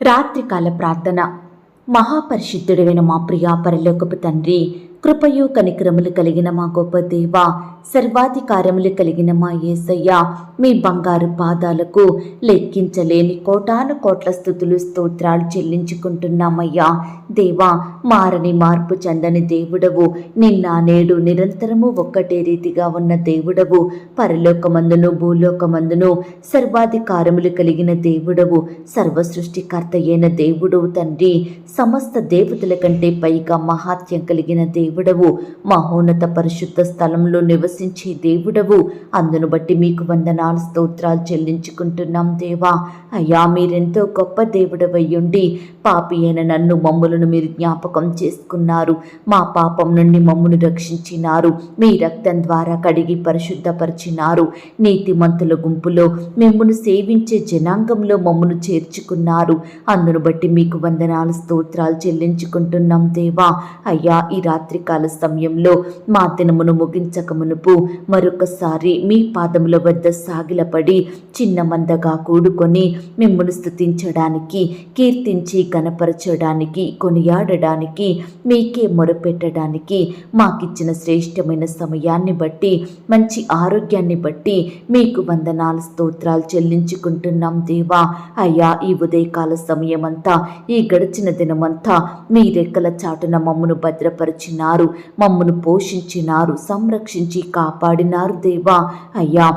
రాత్రికాల ప్రార్థన. మహాపరిశుద్ధుడైన మా ప్రియా పరలోకపు తండ్రి కృపయు కనిక్రమలు కలిగిన మా గొప్ప దేవ సర్వాధికారములు కలిగిన మా యేసయ్య మీ బంగారు పాదాలకు లెక్కించలేని కోటాను కోట్ల స్థుతులు స్తోత్రాలు చెల్లించుకుంటున్నామయ్యా. దేవా మారని మార్పు చెందని దేవుడవు నిన్న నేడు నిరంతరము ఒక్కటే రీతిగా ఉన్న దేవుడవు పరలోకమందును భూలోకమందును సర్వాధికారములు కలిగిన దేవుడవు సర్వ సృష్టికర్త అయిన దేవుడవు తండ్రి సమస్త దేవతల కంటే పైగా మహాత్యం కలిగిన దేవుడవు మహోన్నత పరిశుద్ధ స్థలంలో నివసించే దేవుడవు. అందును బట్టి మీకు వందనాలు స్తోత్రాలు చెల్లించుకుంటున్నాం దేవా. అయ్యా మీరెంతో గొప్ప దేవుడవయ్యుండి పాపి అయిన నన్ను మమ్ములను మీరు జ్ఞాపకం చేసుకున్నారు. మా పాపం నుండి మమ్మును రక్షించినారు. మీ రక్తం ద్వారా కడిగి పరిశుద్ధపరిచినారు. నీతిమంతుల గుంపులో మిమ్మను సేవించే జనాంగంలో మమ్మును చేర్చుకున్నారు. అందును బట్టి మీకు వందనాలు స్తోత్రాలు చెల్లించుకుంటున్నాం దేవా. అయ్యా ఈ రాత్రికాల సమయంలో మా దినమును ముగించకమును మునుపు మరొకసారి మీ పాదముల వద్ద సాగిలపడి చిన్న మందగా కూడుకొని మిమ్మల్ని స్థుతించడానికి కీర్తించి కనపరచడానికి కొనియాడడానికి మీకే మొరపెట్టడానికి మాకిచ్చిన శ్రేష్టమైన సమయాన్ని బట్టి మంచి ఆరోగ్యాన్ని బట్టి మీకు వందనాలు స్తోత్రాలు చెల్లించుకుంటున్నాం దేవా. అయ్యా ఈ ఉదయకాల సమయమంతా ఈ గడిచిన దినమంతా మీ రెక్కల చాటున మమ్మను భద్రపరిచినారు మమ్మను పోషించినారు సంరక్షించి కాపాడినారు దేవా అయ్యా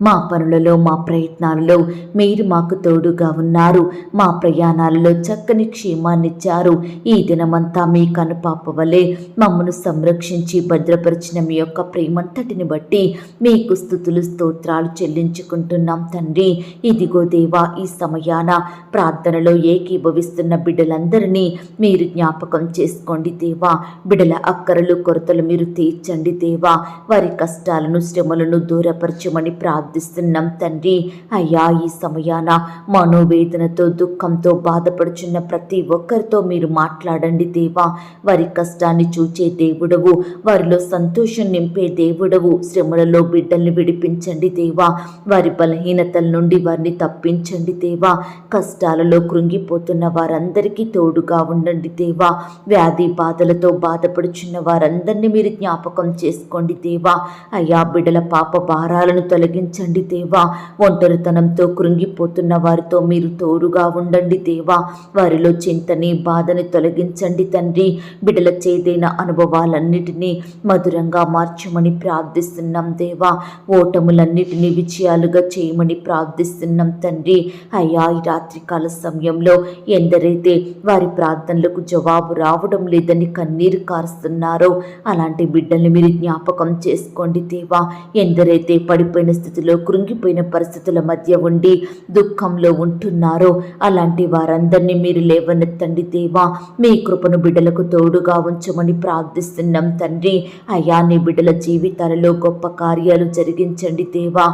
మా పనులలో మా ప్రయత్నాలలో మీరు మాకు తోడుగా ఉన్నారు. మా ప్రయాణాలలో చక్కని క్షేమాన్నిచ్చారు. ఈ దినమంతా మీ కనుపాప వలె మమ్మను సంరక్షించి భద్రపరిచిన మీ యొక్క ప్రేమంతటిని బట్టి మీకు స్థుతులు స్తోత్రాలు చెల్లించుకుంటున్నాం తండ్రి. ఇదిగో దేవా ఈ సమయాన ప్రార్థనలో ఏకీభవిస్తున్న బిడ్డలందరినీ మీరు జ్ఞాపకం చేసుకోండి దేవా. బిడల అక్కరలు కొరతలు మీరు తీర్చండి దేవా. వారి కష్టాలను శ్రమలను దూరపరచమని ప్రార్థన ప్రార్థిస్తున్నాం తండ్రి. అయ్యా ఈ సమయాన మనోవేదనతో దుఃఖంతో బాధపడుచున్న ప్రతి ఒక్కరితో మీరు మాట్లాడండి దేవా. వారి కష్టాన్ని చూచే దేవుడవు వారిలో సంతోషం నింపే దేవుడవు. శ్రమలలో బిడ్డల్ని విడిపించండి దేవా. వారి బలహీనతల నుండి వారిని తప్పించండి దేవా. కష్టాలలో కృంగిపోతున్న వారందరికీ తోడుగా ఉండండి దేవా. వ్యాధి బాధలతో బాధపడుచున్న వారందరినీ మీరు జ్ఞాపకం చేసుకోండి దేవా. అయ్యా బిడ్డల పాప భారాలను తొలగించండి కరుణించండి దేవా. ఒంటరితనంతో కృంగిపోతున్న వారితో మీరు తోడుగా ఉండండి దేవా. వారిలో చింతని బాధని తొలగించండి తండ్రి. బిడల చేదైన అనుభవాలన్నిటినీ మధురంగా మార్చమని ప్రార్థిస్తున్నాం దేవా. ఓటములన్నిటినీ విజయాలుగా చేయమని ప్రార్థిస్తున్నాం తండ్రి. అయ్యా ఈ రాత్రికాల సమయంలో ఎందరైతే వారి ప్రార్థనలకు జవాబు రావడం లేదని కన్నీరు కారుస్తున్నారో అలాంటి బిడ్డల్ని మీరు జ్ఞాపకం చేసుకోండి దేవా. ఎందరైతే పడిపోయిన స్థితిలో పరిస్థితుల్లో కృంగిపోయిన పరిస్థితుల మధ్య ఉండి దుఃఖంలో ఉంటున్నారో అలాంటి వారందరినీ మీరు లేవనెత్తండి దేవా. మీ కృపను బిడ్డలకు తోడుగా ఉంచమని ప్రార్థిస్తున్నాం తండ్రి. అయా నీ బిడ్డల జీవితాలలో గొప్ప కార్యాలు జరిగించండి దేవా.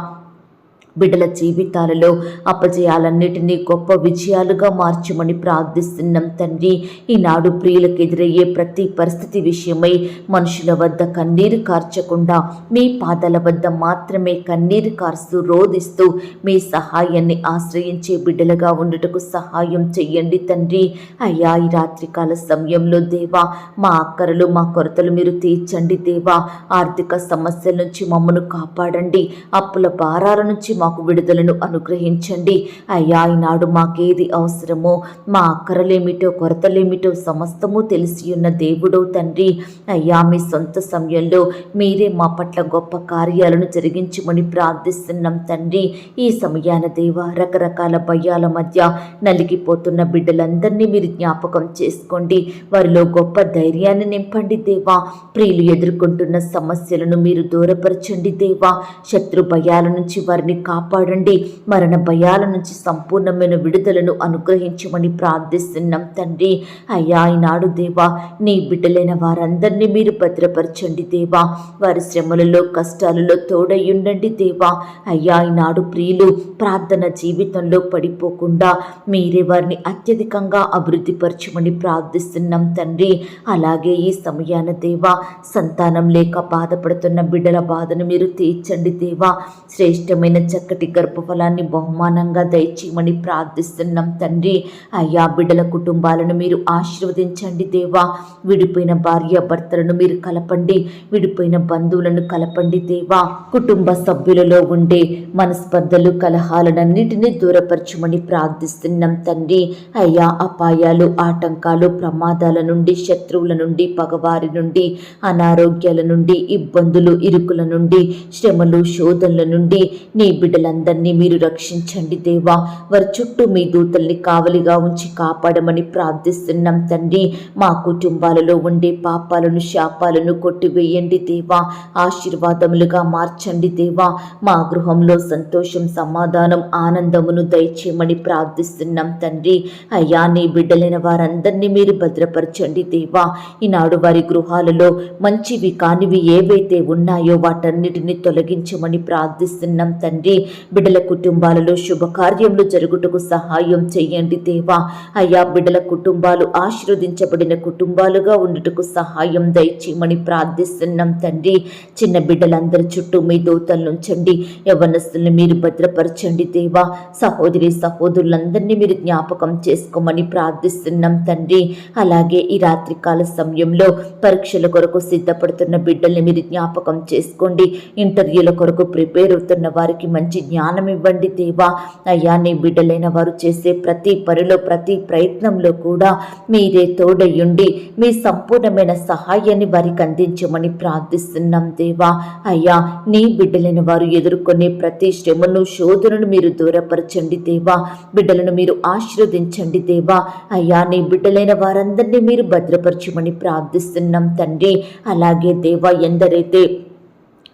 బిడ్డల జీవితాలలో అపజయాలన్నిటినీ గొప్ప విజయాలుగా మార్చమని ప్రార్థిస్తున్నాం తండ్రి. ఈనాడు ప్రియులకు ఎదురయ్యే ప్రతి పరిస్థితి విషయమై మనుషుల వద్ద కన్నీరు కార్చకుండా మీ పాదాల వద్ద మాత్రమే కన్నీరు కార్స్తూ రోధిస్తూ మీ సహాయాన్ని ఆశ్రయించే బిడ్డలుగా ఉండటకు సహాయం చెయ్యండి తండ్రి. అయ్యా ఈ రాత్రికాల సమయంలో దేవా మా అక్కరలు మా కొరతలు మీరు తీర్చండి దేవా. ఆర్థిక సమస్యల నుంచి మమ్మను కాపాడండి. అప్పుల భారాల నుంచి మాకు విడుదలను అనుగ్రహించండి. అయ్యా ఈనాడు మాకేది అవసరమో మా అక్కరలేమిటో కొరతలేమిటో సమస్తము తెలిసి ఉన్న దేవుడో తండ్రి. అయ్యా మీ సొంత సమయంలో మీరే మా పట్ల గొప్ప కార్యాలను జరిగించమని ప్రార్థిస్తున్నాం తండ్రి. ఈ సమయాన దేవ రకరకాల భయాల మధ్య నలిగిపోతున్న బిడ్డలందరినీ మీరు జ్ఞాపకం చేసుకోండి. వారిలో గొప్ప ధైర్యాన్ని నింపండి దేవా. ప్రియులు ఎదుర్కొంటున్న సమస్యలను మీరు దూరపరచండి దేవా. శత్రు భయాల నుంచి వారిని కాపాడండి. మరణ భయాల నుంచి సంపూర్ణమైన విడుదలను అనుగ్రహించమని ప్రార్థిస్తున్నాం తండ్రి. అయ్యా ఈనాడు దేవా నీ బిడ్డలైన వారందరినీ మీరు భద్రపరచండి దేవా. వారి శ్రమలలో కష్టాలలో తోడయ్యుండండి దేవా. అయ్యా ఈనాడు ప్రియులు ప్రార్థన జీవితంలో పడిపోకుండా మీరే వారిని అత్యధికంగా అభివృద్ధిపరచమని ప్రార్థిస్తున్నాం తండ్రి. అలాగే ఈ సమయాన దేవా సంతానం లేక బాధపడుతున్న బిడ్డల బాధను మీరు తీర్చండి దేవా. శ్రేష్టమైన చక్క చక్కటి గర్భఫలాన్ని బహుమానంగా దయచేయమని ప్రార్థిస్తున్నాం తండ్రి. అయ్యా బిడ్డల కుటుంబాలను మీరు ఆశీర్వదించండి దేవా. విడిపోయిన భార్య భర్తలను మీరు కలపండి. విడిపోయిన బంధువులను కలపండి దేవా. కుటుంబ సభ్యులలో ఉండే మనస్పర్ధలు కలహాలనన్నిటినీ దూరపరచమని ప్రార్థిస్తున్నాం తండ్రి. అయ్యా అపాయాలు ఆటంకాలు ప్రమాదాల నుండి శత్రువుల నుండి పగవారి నుండి అనారోగ్యాల నుండి ఇబ్బందులు ఇరుకుల నుండి శ్రమలు శోధనల నుండి నీ బిడ్డలందరినీ మీరు రక్షించండి దేవా. వారి చుట్టూ మీ దూతల్ని కావలిగా ఉంచి కాపాడమని ప్రార్థిస్తున్నాం తండ్రి. మా కుటుంబాలలో ఉండే పాపాలను శాపాలను కొట్టివేయండి దేవా. ఆశీర్వాదములుగా మార్చండి దేవా. మా గృహంలో సంతోషం సమాధానం ఆనందమును దయచేయమని ప్రార్థిస్తున్నాం తండ్రి. అయ్యా నీ బిడ్డలైన వారందరినీ మీరు భద్రపరచండి దేవా. ఈనాడు వారి గృహాలలో మంచివి కానివి ఏవైతే ఉన్నాయో వాటన్నిటిని తొలగించమని ప్రార్థిస్తున్నాం తండ్రి. బిడ్డల కుటుంబాలలో శుభకార్యములు జరుగుటకు సహాయం చేయండి దేవా. అయ్యా బిడ్డల కుటుంబాలు ఆశీర్వదించబడిన కుటుంబాలుగా ఉండుటకు సహాయం దయచేయమని ప్రార్థిస్తున్నాం తండ్రి. చిన్న బిడ్డలందరి చుట్టూ మీ దూతలు ఉంచండి. యవనస్తుల్ని మీరు భద్రపరచండి దేవా. సహోదరి సహోదరులందరినీ మీరు జ్ఞాపకం చేసుకోమని ప్రార్థిస్తున్నాం తండ్రి. అలాగే ఈ రాత్రికాల సమయంలో పరీక్షల కొరకు సిద్ధపడుతున్న బిడ్డల్ని మీరు జ్ఞాపకం చేసుకోండి. ఇంటర్వ్యూల కొరకు ప్రిపేర్ అవుతున్న వారికి మంచి మంచి జ్ఞానం ఇవ్వండి దేవా. అయ్యా నీ బిడ్డలైన వారు చేసే ప్రతి పనిలో ప్రతి ప్రయత్నంలో కూడా మీరే తోడయ్యుండి మీ సంపూర్ణమైన సహాయాన్ని వారికి అందించమని ప్రార్థిస్తున్నాం దేవా. అయ్యా నీ బిడ్డలైన వారు ఎదుర్కొనే ప్రతి శ్రమను శోధనను మీరు దూరపరచండి దేవా. బిడ్డలను మీరు ఆశీర్వదించండి దేవా. అయ్యా నీ బిడ్డలైన వారందరినీ మీరు భద్రపరచమని ప్రార్థిస్తున్నాం తండ్రి. అలాగే దేవా ఎందరైతే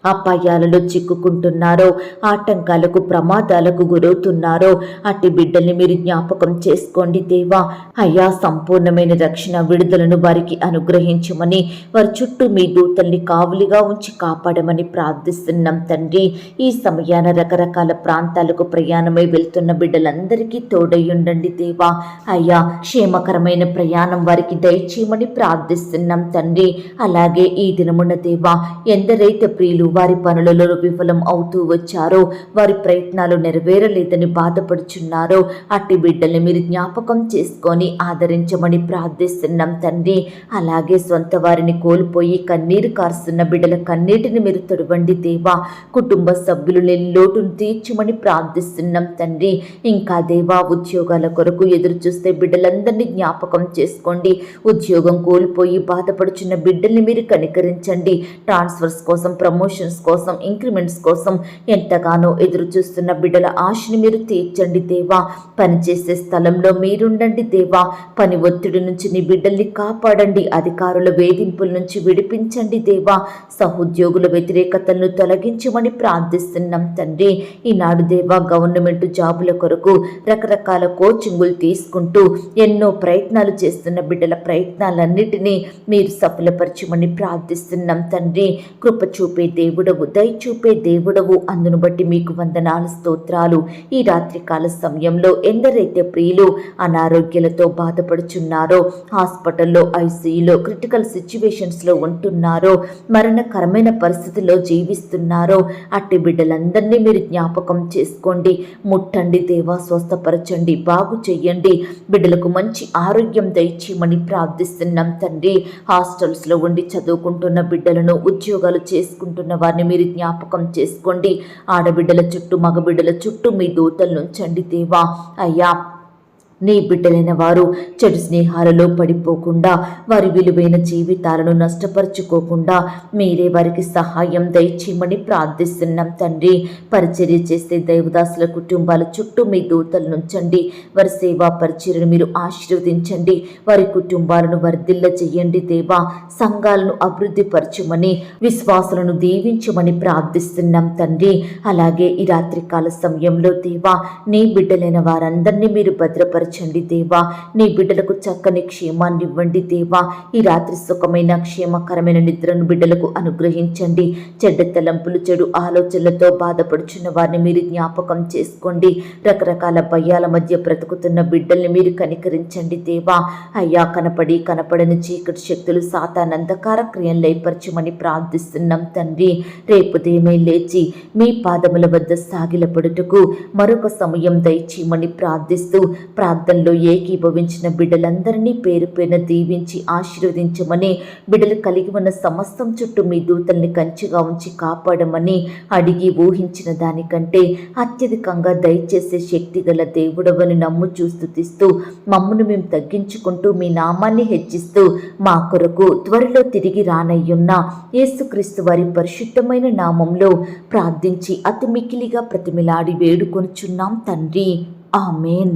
అపాయాలలో చిక్కుకుంటున్నారో ఆటంకాలకు ప్రమాదాలకు గురవుతున్నారో అట్టి బిడ్డల్ని మీరు జ్ఞాపకం చేసుకోండి దేవా. అయ్యా సంపూర్ణమైన రక్షణ విడుదలను వారికి అనుగ్రహించమని వారి చుట్టూ మీ దూతల్ని కావులిగా ఉంచి కాపాడమని ప్రార్థిస్తున్నాం తండ్రి. ఈ సమయాన రకరకాల ప్రాంతాలకు ప్రయాణమై వెళ్తున్న బిడ్డలందరికీ తోడయ్యుండండి దేవా. అయ్యా క్షేమకరమైన ప్రయాణం వారికి దయచేయమని ప్రార్థిస్తున్నాం తండ్రి. అలాగే ఈ దినమున దేవా ఎందరైతే ప్రియులు వారి పనులలో విఫలం అవుతూ వచ్చారో వారి ప్రయత్నాలు నెరవేరలేదని బాధపడుచున్నారో అట్టి బిడ్డల్ని మీరు జ్ఞాపకం చేసుకొని ఆదరించమని ప్రార్థిస్తున్నాం తండ్రి. అలాగే సొంత వారిని కోల్పోయి కన్నీరు కారుస్తున్న బిడ్డల కన్నీటిని మీరు తొడవండి దేవా. కుటుంబ సభ్యులు లేని లోటును తీర్చమని ప్రార్థిస్తున్నాం తండ్రి. ఇంకా దేవా ఉద్యోగాల కొరకు ఎదురు చూస్తే బిడ్డలందరినీ జ్ఞాపకం చేసుకోండి. ఉద్యోగం కోల్పోయి బాధపడుచున్న బిడ్డల్ని మీరు కనికరించండి. ట్రాన్స్ఫర్స్ కోసం ప్రమోషన్ ప్రమోషన్స్ కోసం ఇంక్రిమెంట్స్ కోసం ఎంతగానో ఎదురు చూస్తున్న బిడ్డల ఆశని మీరు తీర్చండి దేవా. పనిచేసే స్థలంలో మీరుండండి దేవా. పని ఒత్తిడి నుంచి నీ బిడ్డల్ని కాపాడండి. అధికారుల వేధింపుల నుంచి విడిపించండి దేవా. సహోద్యోగుల వ్యతిరేకతలను తొలగించమని ప్రార్థిస్తున్నాం తండ్రి. ఈనాడు దేవా గవర్నమెంట్ జాబుల కొరకు రకరకాల కోచింగులు తీసుకుంటూ ఎన్నో ప్రయత్నాలు చేస్తున్న బిడ్డల ప్రయత్నాలన్నిటినీ మీరు సఫలపరచమని ప్రార్థిస్తున్నాం తండ్రి. కృప చూపే దేవుడవు దయ చూపే దేవుడవు. అందును బట్టి మీకు వందనాలు స్తోత్రాలు. ఈ రాత్రికాల సమయంలో ఎందరైతే ప్రియులు అనారోగ్యాలతో బాధపడుచున్నారో హాస్పిటల్లో ఐసీయూలో క్రిటికల్ సిచ్యువేషన్స్లో ఉంటున్నారో మరణకరమైన పరిస్థితిలో జీవిస్తున్నారో అట్టి బిడ్డలందరినీ మీరు జ్ఞాపకం చేసుకోండి. ముట్టండి దేవా స్వస్థపరచండి బాగు చెయ్యండి బిడ్డలకు మంచి ఆరోగ్యం దయచేయమని ప్రార్థిస్తున్నాం తండ్రి. హాస్టల్స్లో ఉండి చదువుకుంటున్న బిడ్డలను ఉద్యోగాలు చేసుకుంటున్న వారిని మీరు జ్ఞాపకం చేసుకోండి. ఆడబిడ్డల చుట్టూ మగబిడ్డల చుట్టూ మీ దూతలు నుంచండి దేవా అయ్యా నీ బిడ్డలైన వారు చెడు స్నేహాలలో పడిపోకుండా వారి విలువైన జీవితాలను నష్టపరుచుకోకుండా మీరే వారికి సహాయం దయచేయమని ప్రార్థిస్తున్నాం తండ్రి. పరిచర్య చేసే దైవదాసుల కుటుంబాల చుట్టూ మీ దూతలు నుంచండి. వారి సేవా పరిచర్యను మీరు ఆశీర్వదించండి. వారి కుటుంబాలను వర్ధిల్ల చేయండి దేవా. సంఘాలను అభివృద్ధి పరచమని విశ్వాసులను దీవించమని ప్రార్థిస్తున్నాం తండ్రి. అలాగే ఈ రాత్రికాల సమయంలో దేవా నీ బిడ్డలైన వారందరినీ మీరు భద్రపరచు బలపరచండి దేవా. నీ బిడ్డలకు చక్కని క్షేమాన్ని ఇవ్వండి దేవా. ఈ రాత్రి సుఖమైన క్షేమకరమైన నిద్రను బిడ్డలకు అనుగ్రహించండి. చెడ్డ తలంపులు చెడు ఆలోచనలతో బాధపడుచున్న వారిని మీరు జ్ఞాపకం చేసుకోండి. రకరకాల భయాల మధ్య బ్రతుకుతున్న బిడ్డల్ని మీరు కనికరించండి దేవా. అయ్యా కనపడి కనపడని చీకటి శక్తులు సాతానందకార క్రియలు ఏర్పరచమని ప్రార్థిస్తున్నాం తండ్రి. రేపు దేమే లేచి మీ పాదముల వద్ద సాగిలపడుటకు మరొక సమయం దయచేయమని ప్రార్థిస్తూ ప్రార్థ ప్రార్థనలో ఏకీభవించిన బిడ్డలందరినీ పేరు పేరున దీవించి ఆశీర్వదించమని బిడ్డలు కలిగి ఉన్న సమస్తం చుట్టూ మీ దూతల్ని కంచిగా ఉంచి కాపాడమని అడిగి ఊహించిన దానికంటే అత్యధికంగా దయచేసే శక్తి గల దేవుడవని నమ్ము చూస్తుతిస్తూ మమ్మను మేము తగ్గించుకుంటూ మీ నామాన్ని హెచ్చిస్తూ మా కొరకు త్వరలో తిరిగి రానయ్యున్న యేసుక్రీస్తు వారి పరిశుద్ధమైన నామంలో ప్రార్థించి అతి మికిలిగా ప్రతిమిలాడి వేడుకొనుచున్నాం తండ్రి. ఆమెన్.